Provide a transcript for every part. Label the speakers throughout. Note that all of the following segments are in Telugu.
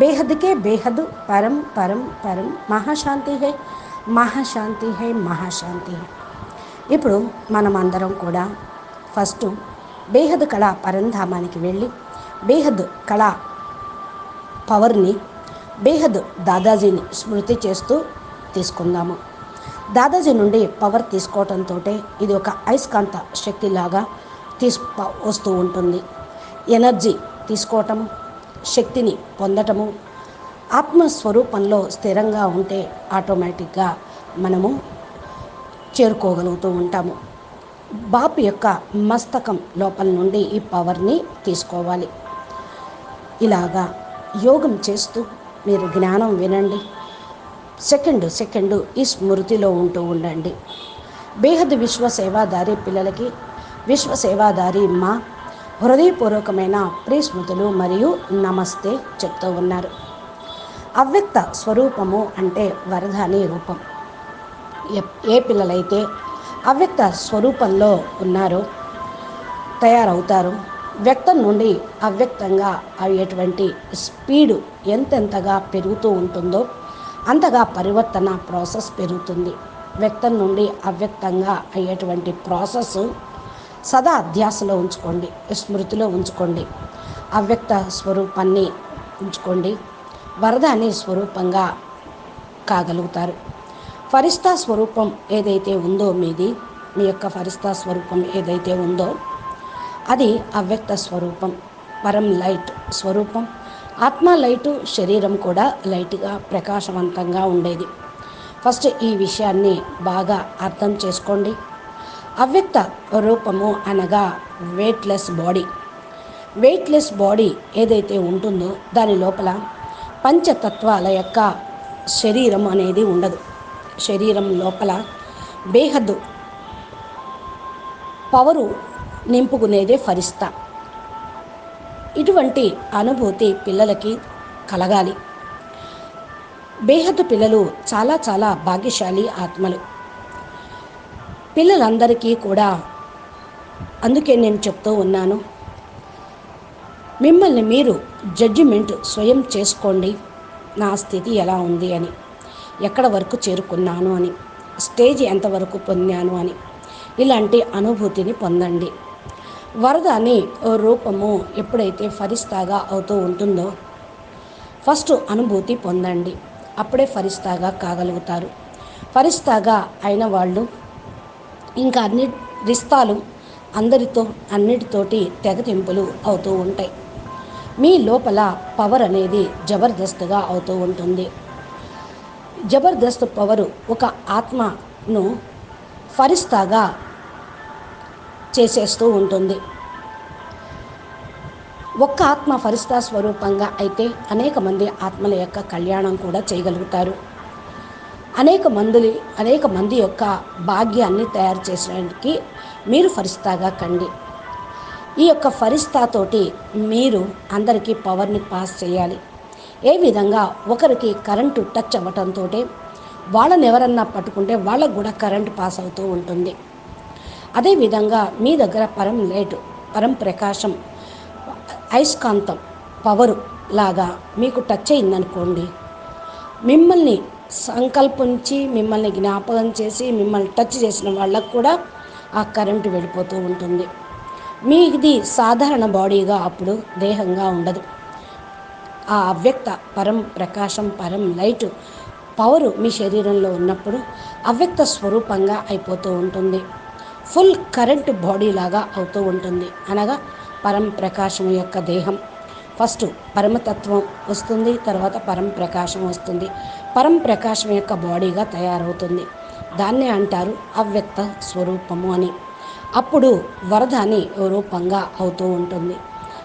Speaker 1: బేహద్కే బేహద్ పరం పరం పరం మహాశాంతి హై మహాశాంతి హై మహాశాంతి హే ఇప్పుడు మనం అందరం కూడా ఫస్ట్ బేహద్ కళా పరంధామానికి వెళ్ళి బేహద్ కళా పవర్ని బేహద్ దాదాజీని స్మృతి చేస్తూ తీసుకుందాము. దాదాజీ నుండి పవర్ తీసుకోవటంతో ఇది ఒక అయస్కాంత శక్తిలాగా తీసు వస్తూ ఉంటుంది. ఎనర్జీ తీసుకోవటం శక్తిని పొందటము. ఆత్మస్వరూపంలో స్థిరంగా ఉంటే ఆటోమేటిక్గా మనము చేరుకోగలుగుతూ ఉంటాము. బాపు యొక్క మస్తకం లోపల నుండి ఈ పవర్ని తీసుకోవాలి. ఇలాగా యోగం చేస్తూ మీరు జ్ఞానం వినండి. సెకండ్ సెకండ్ ఈ స్మృతిలో ఉంటూ ఉండండి. బేహద్ విశ్వ సేవాదారి పిల్లలకి విశ్వ సేవాదారి మా హృదయపూర్వకమైన ప్రిస్మృతులు మరియు నమస్తే చెప్తూ ఉన్నారు. అవ్యక్త స్వరూపము అంటే వరదాని రూపం. ఏ- ఏ పిల్లలైతే అవ్యక్త స్వరూపంలో ఉన్నారో తయారవుతారు వ్యక్తం నుండి అవ్యక్తంగా అయ్యేటువంటి స్పీడు ఎంతెంతగా పెరుగుతూ ఉంటుందో అంతగా పరివర్తన ప్రాసెస్ పెరుగుతుంది. వ్యక్తం నుండి అవ్యక్తంగా అయ్యేటువంటి ప్రాసెస్ సదా అధ్యాసలో ఉంచుకోండి స్మృతిలో ఉంచుకోండి. అవ్యక్త స్వరూపాన్ని ఉంచుకోండి. వరదాని స్వరూపంగా కాగలుగుతారు. ఫరిస్తా స్వరూపం ఏదైతే ఉందో మీది మీ యొక్క ఫరిస్తా స్వరూపం ఏదైతే ఉందో అది అవ్యక్త స్వరూపం పరం లైట్ స్వరూపం. ఆత్మ లైటు శరీరం కూడా లైట్గా ప్రకాశవంతంగా ఉండేది. ఫస్ట్ ఈ విషయాన్ని బాగా అర్థం చేసుకోండి. అవ్యక్త రూపము అనగా వెయిట్లెస్ బాడీ వెయిట్లెస్ బాడీ ఏదైతే ఉంటుందో దాని లోపల పంచతత్వాల యొక్క శరీరం అనేది ఉండదు. శరీరం లోపల బేహద్దు పవరు నింపుకునేదే ఫరిస్తా ఇటువంటి అనుభూతి పిల్లలకి కలగాలి. బేహద్దు పిల్లలు చాలా చాలా భాగ్యశాలి ఆత్మలు. పిల్లలందరికీ కూడా అందుకే నేను చెప్తూ ఉన్నాను. మిమ్మల్ని మీరు జడ్జిమెంట్ స్వయం చేసుకోండి. నా స్థితి ఎలా ఉంది అని ఎక్కడ వరకు చేరుకున్నాను అని స్టేజ్ ఎంతవరకు పొందాను అని ఇలాంటి అనుభూతిని పొందండి. వరద అని రూపము ఎప్పుడైతే ఫరిస్తాగా అవుతూ ఉంటుందో ఫస్ట్ అనుభూతి పొందండి. అప్పుడే ఫరిస్తాగా కాగలుగుతారు. ఫరిస్తాగా అయిన వాళ్ళు ఇంకా అన్ని రిస్తాలు అందరితో అన్నిటితోటి తెగతింపులు అవుతూ ఉంటాయి. మీ లోపల పవర్ అనేది జబర్దస్త్గా అవుతూ ఉంటుంది. జబర్దస్త్ పవరు ఒక ఆత్మను ఫరిస్తాగా చేసేస్తూ ఉంటుంది. ఒక్క ఆత్మ ఫరిస్తా స్వరూపంగా అయితే అనేక మంది ఆత్మల యొక్క కళ్యాణం కూడా చేయగలుగుతారు. అనేక మందులు అనేక మంది యొక్క భాగ్యాన్ని తయారు చేసడానికి మీరు ఫరిస్తాగా కండి. ఈ యొక్క ఫరిస్తాతోటి మీరు అందరికీ పవర్ని పాస్ చేయాలి. ఏ విధంగా ఒకరికి కరెంటు టచ్ అవ్వటంతో వాళ్ళని ఎవరన్నా పట్టుకుంటే వాళ్ళకు కూడా కరెంటు పాస్ అవుతూ ఉంటుంది. అదేవిధంగా మీ దగ్గర పరం లైట్ పరం ప్రకాశం అయస్కాంతం పవరు లాగా మీకు టచ్ అయిందనుకోండి మిమ్మల్ని సంకల్పించి మిమ్మల్ని జ్ఞాపకం చేసి మిమ్మల్ని టచ్ చేసిన వాళ్ళకు కూడా ఆ కరెంటు వెళ్ళిపోతూ ఉంటుంది. మీ ఇది సాధారణ బాడీగా అప్పుడు దేహంగా ఉండదు. ఆ అవ్యక్త పరం ప్రకాశం పరం లైటు పవరు మీ శరీరంలో ఉన్నప్పుడు అవ్యక్త స్వరూపంగా అయిపోతూ ఉంటుంది. ఫుల్ కరెంట్ బాడీ లాగా అవుతూ ఉంటుంది. అనగా పరం ప్రకాశం యొక్క దేహం. ఫస్ట్ పరమతత్వం వస్తుంది తర్వాత పరం ప్రకాశం వస్తుంది. పరం ప్రకాశం యొక్క బాడీగా తయారవుతుంది. దాన్నే అంటారు అవ్యక్త స్వరూపము అని. అప్పుడు వరదాని రూపంగా అవుతూ ఉంటుంది.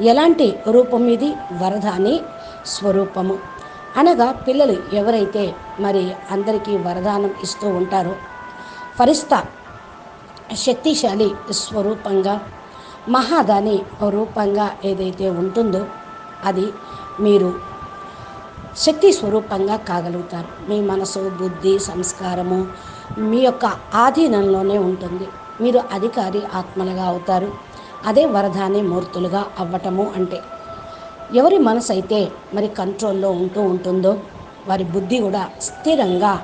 Speaker 1: ఎలాంటి రూపం ఇది? వరదాని స్వరూపము. అనగా పిల్లలు ఎవరైతే మరి అందరికీ వరదానం ఇస్తూ ఉంటారో ఫరిస్తా శక్తిశాలి స్వరూపంగా మహాదాని రూపంగా ఏదైతే ఉంటుందో అది మీరు శక్తి స్వరూపంగా కాగలుగుతారు. మీ మనసు బుద్ధి సంస్కారము మీ యొక్క ఆధీనంలోనే ఉంటుంది. మీరు అధికారి ఆత్మలుగా అవుతారు. అదే వరదాని మూర్తులుగా అవ్వటము అంటే. ఎవరి మనసు అయితే మరి కంట్రోల్లో ఉంటూ ఉంటుందో వారి బుద్ధి కూడా స్థిరంగా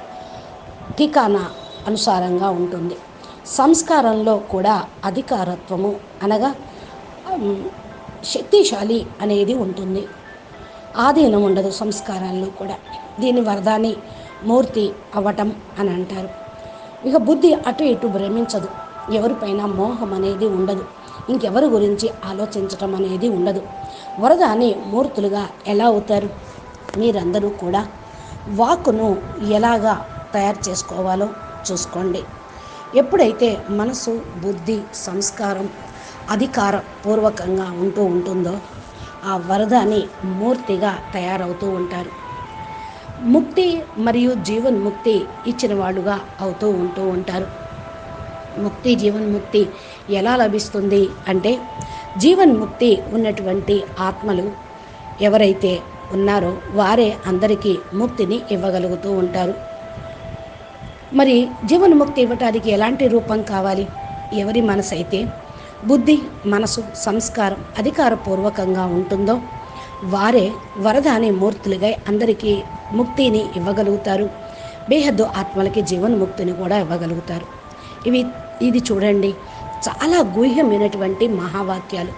Speaker 1: ఠికానా అనుసారంగా ఉంటుంది. సంస్కారంలో కూడా అధికారత్వము అనగా శక్తిశాలి అనేది ఉంటుంది. ఆధీనం ఉండదు సంస్కారాల్లో కూడా. దీని వరదాని మూర్తి అవ్వటం అని అంటారు. ఇక బుద్ధి అటు ఇటు భ్రమించదు. ఎవరిపైన మోహం అనేది ఉండదు. ఇంకెవరి గురించి ఆలోచించటం అనేది ఉండదు. వరద అని మూర్తులుగా ఎలా అవుతారు? మీరందరూ కూడా వాకును ఎలాగా తయారు చేసుకోవాలో చూసుకోండి. ఎప్పుడైతే మనసు బుద్ధి సంస్కారం అధికార పూర్వకంగా ఉంటూ ఉంటుందో ఆ వరదని మూర్తిగా తయారవుతూ ఉంటారు. ముక్తి మరియు జీవన్ముక్తి ఇచ్చిన వాళ్ళుగా అవుతూ ఉంటూ ఉంటారు. ముక్తి జీవన్ముక్తి ఎలా లభిస్తుంది అంటే జీవన్ముక్తి ఉన్నటువంటి ఆత్మలు ఎవరైతే ఉన్నారో వారే అందరికీ ముక్తిని ఇవ్వగలుగుతూ ఉంటారు. మరి జీవన్ముక్తి ఇవ్వటానికి ఎలాంటి రూపం కావాలి? ఎవరి మనసు అయితే బుద్ధి మనసు సంస్కారం అధికారపూర్వకంగా ఉంటుందో వారే వరదాని మూర్తులుగా అందరికీ ముక్తిని ఇవ్వగలుగుతారు. బేహద్దు ఆత్మలకి జీవన్ముక్తిని కూడా ఇవ్వగలుగుతారు. ఇవి ఇది చూడండి. చాలా గుహ్యమైనటువంటి మహావాక్యాలు.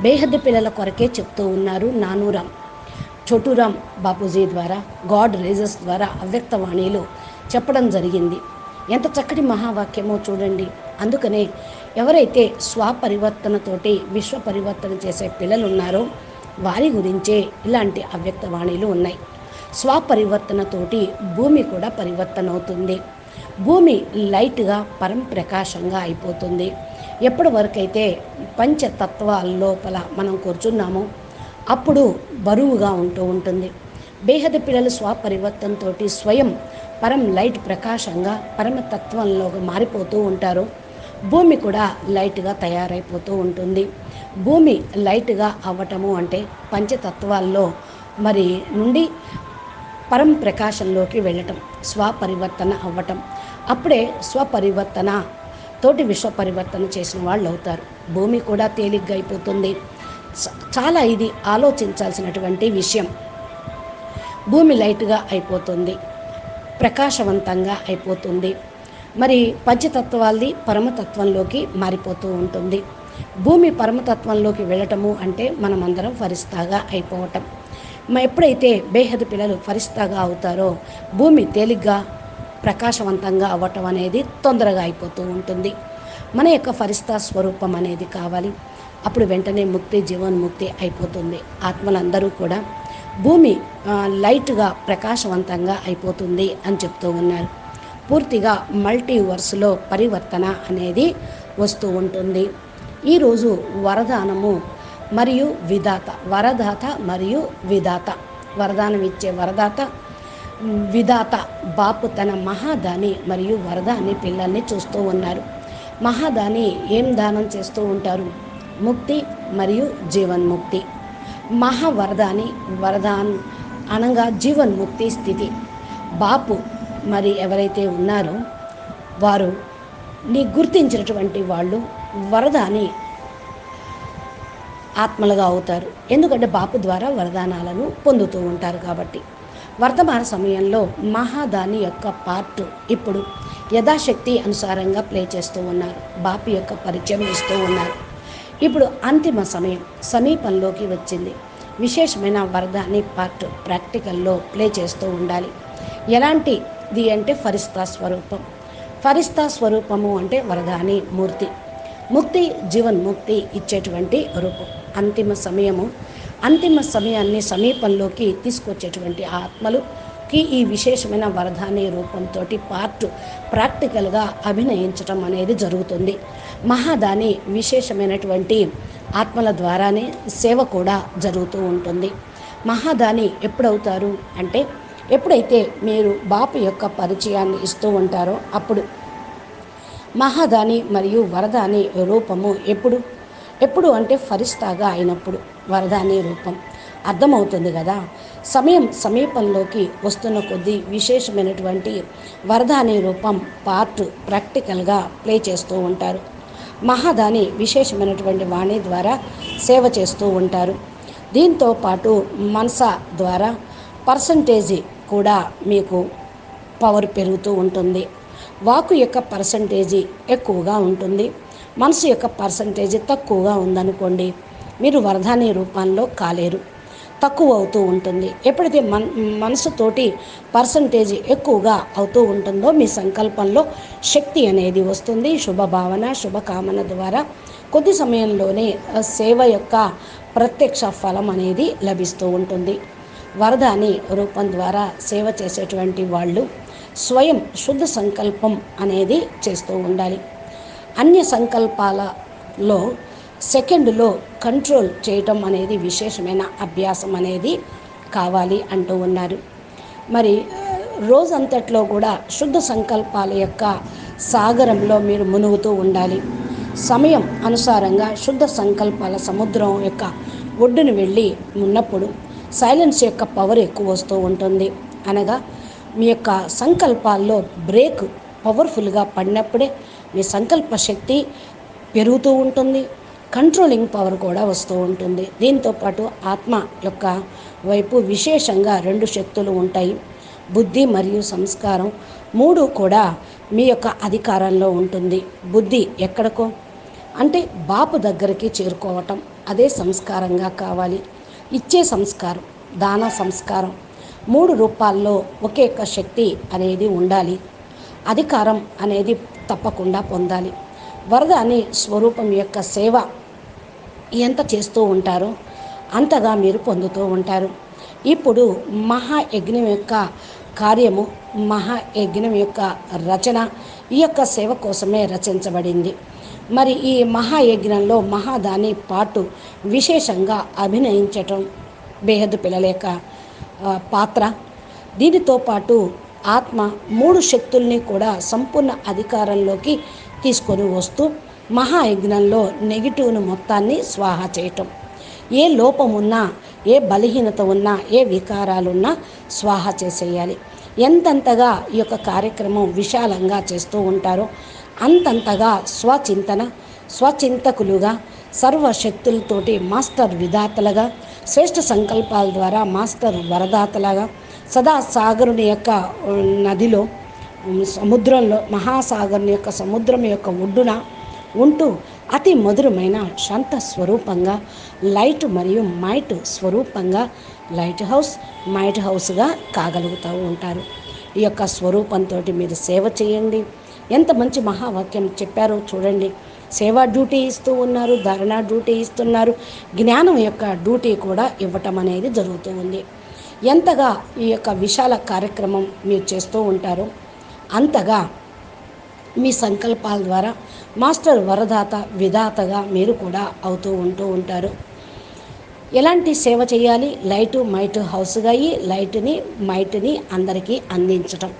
Speaker 1: బేహద్దు పిల్లల కొరకే చెప్తూ ఉన్నారు నానూరాం. చోటురామ్ బాపూజీ ద్వారా గాడ్ రేజెస్ ద్వారా అవ్యక్తవాణిలో చెప్పడం జరిగింది. ఎంత చక్కటి మహావాక్యమో చూడండి. అందుకనే ఎవరైతే స్వపరివర్తనతోటి విశ్వ పరివర్తన చేసే పిల్లలు ఉన్నారో వారి గురించే ఇలాంటి అవ్యక్త వాణీలు ఉన్నాయి. స్వపరివర్తనతోటి భూమి కూడా పరివర్తన అవుతుంది భూమి లైట్గా పరం ప్రకాశంగా అయిపోతుంది. ఎప్పటి వరకైతే పంచతత్వాల లోపల మనం కూర్చున్నామో అప్పుడు బరువుగా ఉంటూ ఉంటుంది. బేహద పిల్లలు స్వపరివర్తనతోటి స్వయం పరం లైట్ ప్రకాశంగా పరమతత్వంలో మారిపోతూ ఉంటారు. భూమి కూడా లైట్గా తయారైపోతూ ఉంటుంది. భూమి లైట్గా అవ్వటము అంటే పంచతత్వాల్లో మరి నుండి పరం ప్రకాశంలోకి వెళ్ళటం స్వపరివర్తన అవ్వటం. అప్పుడే స్వపరివర్తన తోటి విశ్వ పరివర్తన చేసిన వాళ్ళు అవుతారు. భూమి కూడా తేలిగ్గా అయిపోతుంది చాలా ఇది ఆలోచించాల్సినటువంటి విషయం. భూమి లైట్గా అయిపోతుంది. ప్రకాశవంతంగా అయిపోతుంది. మరి పంచతత్వాలది పరమతత్వంలోకి మారిపోతూ ఉంటుంది. భూమి పరమతత్వంలోకి వెళ్ళటము అంటే మనమందరం ఫరిస్తాగా అయిపోవటం. ఎప్పుడైతే బేహద్ పిల్లలు ఫరిస్తాగా అవుతారో భూమి తేలిగ్గా ప్రకాశవంతంగా అవ్వటం అనేది తొందరగా అయిపోతూ ఉంటుంది. మన యొక్క ఫరిస్తా స్వరూపం అనేది కావాలి. అప్పుడు వెంటనే ముక్తి జీవన్ముక్తి అయిపోతుంది. ఆత్మలందరూ కూడా భూమి లైట్గా ప్రకాశవంతంగా అయిపోతుంది అని చెప్తూ ఉన్నారు. పూర్తిగా మల్టీవర్స్లో పరివర్తన అనేది వస్తూ ఉంటుంది. ఈరోజు వరదానము మరియు విధాత వరదాత మరియు విధాత. వరదానం ఇచ్చే వరదాత విధాత బాపు తన మహాదాని మరియు వరదాని పిల్లల్ని చూస్తూ ఉన్నారు. మహాదాని ఏం దానం చేస్తూ ఉంటారు? ముక్తి మరియు జీవన్ముక్తి. మహావరదాని వరదాన్ అనగా జీవన్ముక్తి స్థితి. బాపు మరి ఎవరైతే ఉన్నారో వారు నీ గుర్తించినటువంటి వాళ్ళు వరదాని ఆత్మలుగా అవుతారు. ఎందుకంటే బాపు ద్వారా వరదానాలను పొందుతూ ఉంటారు కాబట్టి. వర్తమాన సమయంలో మహాదాని యొక్క పార్ట్ ఇప్పుడు యథాశక్తి అనుసారంగా ప్లే చేస్తూ ఉన్నారు. బాపు యొక్క పరిచయం ఇస్తూ ఉన్నారు. ఇప్పుడు అంతిమ సమయం సమీపంలోకి వచ్చింది. విశేషమైన వరదాని పార్ట్ ప్రాక్టికల్లో ప్లే చేస్తూ ఉండాలి. ఎలాంటి ది అంటే ఫరిస్తా స్వరూపం. ఫరిస్తా స్వరూపము అంటే వరదాని మూర్తి. ముక్తి జీవన్ముక్తి ఇచ్చేటువంటి రూపం. అంతిమ సమయము అంతిమ సమయాన్ని సమీపంలోకి తీసుకొచ్చేటువంటి ఆత్మలుకి ఈ విశేషమైన వరదాని రూపంతో పార్ట్ ప్రాక్టికల్గా అభినయించటం అనేది జరుగుతుంది. మహాదాని విశేషమైనటువంటి ఆత్మల ద్వారానే సేవ కూడా జరుగుతూ ఉంటుంది. మహాదాని ఎప్పుడవుతారు అంటే ఎప్పుడైతే మీరు బాపు యొక్క పరిచయాన్ని ఇస్తూ ఉంటారో అప్పుడు మహాదాని మరియు వరదాని రూపము ఎప్పుడు? ఎప్పుడు అంటే ఫరిస్తాగా అయినప్పుడు వరదాని రూపం. అర్థమవుతుంది కదా? సమయం సమీపంలోకి వస్తున్న కొద్దీ విశేషమైనటువంటి వరదాని రూపం పార్ట్ ప్రాక్టికల్గా ప్లే చేస్తూ ఉంటారు. మహాదాని విశేషమైనటువంటి వాణి ద్వారా సేవ చేస్తూ ఉంటారు. దీంతో పాటు మనస ద్వారా పర్సంటేజీ కూడా మీకు పవర్ పెరుగుతూ ఉంటుంది. వాకు యొక్క పర్సంటేజీ ఎక్కువగా ఉంటుంది. మనసు యొక్క పర్సంటేజీ తక్కువగా ఉందనుకోండి మీరు వరదాని రూపంలో కాలేరు. తక్కువ అవుతూ ఉంటుంది. ఎప్పుడైతే మన మనసుతోటి పర్సంటేజ్ ఎక్కువగా అవుతూ ఉంటుందో మీ సంకల్పంలో శక్తి అనేది వస్తుంది. శుభభావన శుభకామన ద్వారా కొద్ది సమయంలోనే సేవ యొక్క ప్రత్యక్ష ఫలం అనేది లభిస్తూ ఉంటుంది. వరదాని రూపం ద్వారా సేవ చేసేటువంటి వాళ్ళు స్వయం శుద్ధ సంకల్పం అనేది చేస్తూ ఉండాలి. అన్య సంకల్పాలలో సెకండ్లో కంట్రోల్ చేయటం అనేది విశేషమైన అభ్యాసం అనేది కావాలి అంటూ ఉన్నారు. మరి రోజంతట్లో కూడా శుద్ధ సంకల్పాల యొక్క సాగరంలో మీరు మునుగుతూ ఉండాలి. సమయం అనుసారంగా శుద్ధ సంకల్పాల సముద్రం యొక్క ఒడ్డును వెళ్ళి ఉన్నప్పుడు సైలెన్స్ యొక్క పవర్ ఎక్కువ వస్తూ ఉంటుంది. అనగా మీ యొక్క సంకల్పాల్లో బ్రేక్ పవర్ఫుల్గా పడినప్పుడే మీ సంకల్ప శక్తి పెరుగుతూ ఉంటుంది. కంట్రోలింగ్ పవర్ కూడా వస్తూ ఉంటుంది. దీంతోపాటు ఆత్మ యొక్క వైపు విశేషంగా రెండు శక్తులు ఉంటాయి. బుద్ధి మరియు సంస్కారం మూడు కూడా మీ యొక్క అధికారంలో ఉంటుంది. బుద్ధి ఎక్కడికో అంటే బాపు దగ్గరికి చేరుకోవటం. అదే సంస్కారంగా కావాలి. ఇచ్చే సంస్కారం దాన సంస్కారం. మూడు రూపాల్లో ఒకే ఒక్క శక్తి అనేది ఉండాలి. అధికారం అనేది తప్పకుండా పొందాలి. వరద అనే స్వరూపం యొక్క సేవ ఎంత చేస్తూ ఉంటారో అంతగా మీరు పొందుతూ ఉంటారు. ఇప్పుడు మహాయజ్ఞం యొక్క కార్యము మహాయజ్ఞం యొక్క రచన ఈ యొక్క సేవ కోసమే రచించబడింది. మరి ఈ మహాయజ్ఞంలో మహాదాని పాటు విశేషంగా అభినయించటం బేహద్దు పిల్లలేక పాత్ర. దీనితో పాటు ఆత్మ మూడు శక్తుల్ని కూడా సంపూర్ణ అధికారంలోకి తీసుకొని వస్తూ మహాయజ్ఞంలో నెగిటివ్ను మొత్తాన్ని స్వాహ చేయటం. ఏ లోపం ఉన్నా ఏ బలహీనత ఉన్నా ఏ వికారాలున్నా స్వాహ చేసేయాలి. ఎంతంతగా ఈ యొక్క కార్యక్రమం విశాలంగా చేస్తూ ఉంటారో అంతంతగా స్వచింతన స్వచింతకులుగా సర్వశక్తులతోటి మాస్టర్ విధాతలుగా శ్రేష్ఠ సంకల్పాల ద్వారా మాస్టర్ వరదాతలుగా సదా సాగరుని యొక్క నదిలో సముద్రంలో మహాసాగరుని యొక్క సముద్రం యొక్క ఒడ్డున ఉంటూ అతి మధురమైన శాంత స్వరూపంగా లైట్ మరియు మైట్ స్వరూపంగా లైట్ హౌస్ మైట్ హౌస్గా కాగలుగుతూ ఉంటారు. ఈ యొక్క స్వరూపంతో మీరు సేవ చేయండి. ఎంత మంచి మహావాక్యం చెప్పారో చూడండి. సేవా డ్యూటీ ఇస్తూ ఉన్నారు ధారణ డ్యూటీ ఇస్తున్నారు. జ్ఞానం యొక్క డ్యూటీ కూడా ఇవ్వటం అనేది జరుగుతూ ఉంది. ఎంతగా ఈ యొక్క విశాల కార్యక్రమం మీరు చేస్తూ ఉంటారో అంతగా మీ సంకల్పాల ద్వారా మాస్టర్ వరదాత విధాతగా మీరు కూడా అవుతూ ఉంటూ ఉంటారు. ఎలాంటి సేవ చేయాలి? లైటు మైటు హౌస్గా అయ్యి లైట్ని మైట్ని అందరికీ అందించటం.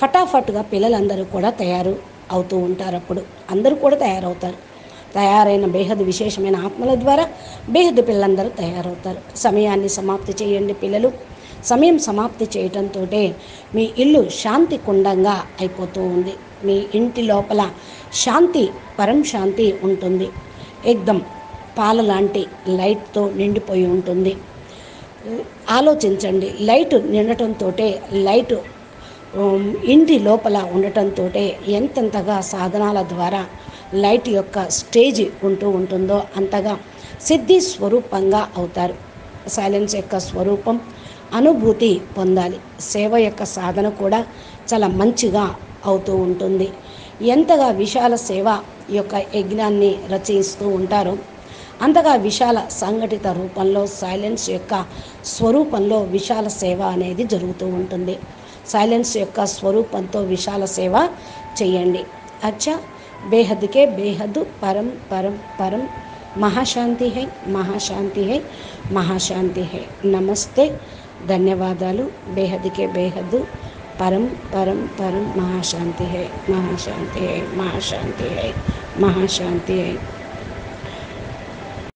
Speaker 1: ఫటాఫట్గా పిల్లలందరూ కూడా తయారు అవుతూ ఉంటారు అప్పుడు. అందరూ కూడా తయారవుతారు. తయారైన బేహద్ విశేషమైన ఆత్మల ద్వారా బేహద్ పిల్లలందరూ తయారవుతారు. సమయాన్ని సమాప్తి చేయండి పిల్లలు. సమయం సమాప్తి చేయటంతో మీ ఇల్లు శాంతి కుండంగా అయిపోతూ ఉంది. మీ ఇంటి లోపల శాంతి పరం శాంతి ఉంటుంది. ఎగ్దం పాల లాంటి లైట్తో నిండిపోయి ఉంటుంది. ఆలోచించండి. లైట్ నిండటంతో లైట్ ఇంటి లోపల ఉండటంతో ఎంతెంతగా సాధనాల ద్వారా లైట్ యొక్క స్టేజ్ ఉంటూ ఉంటుందో అంతగా సిద్ధి స్వరూపంగా అవుతారు. సైలెన్స్ యొక్క స్వరూపం అనుభూతి పొందాలి. సేవ యొక్క సాధన కూడా చాలా మంచిగా అవుతూ ఉంటుంది. ఎంతగా విశాల సేవ యొక్క యజ్ఞాన్ని రచయిస్తూ ఉంటారో అంతగా విశాల సంఘటిత రూపంలో సైలెన్స్ యొక్క స్వరూపంలో విశాల సేవ అనేది జరుగుతూ ఉంటుంది. సైలెన్స్ యొక్క స్వరూపంతో విశాల సేవ చేయండి. అచ్చా బేహద్కే బేహద్ పరం పరం పరం మహాశాంతి హై మహాశాంతి హై మహాశాంతి హై. నమస్తే ధన్యవాదాలు బేహద్కే బేహద్ పరం పరం పరం మహాశాంతి హై మహాశాంతి హై మహాశాంతి హై మహాశాంతి హై.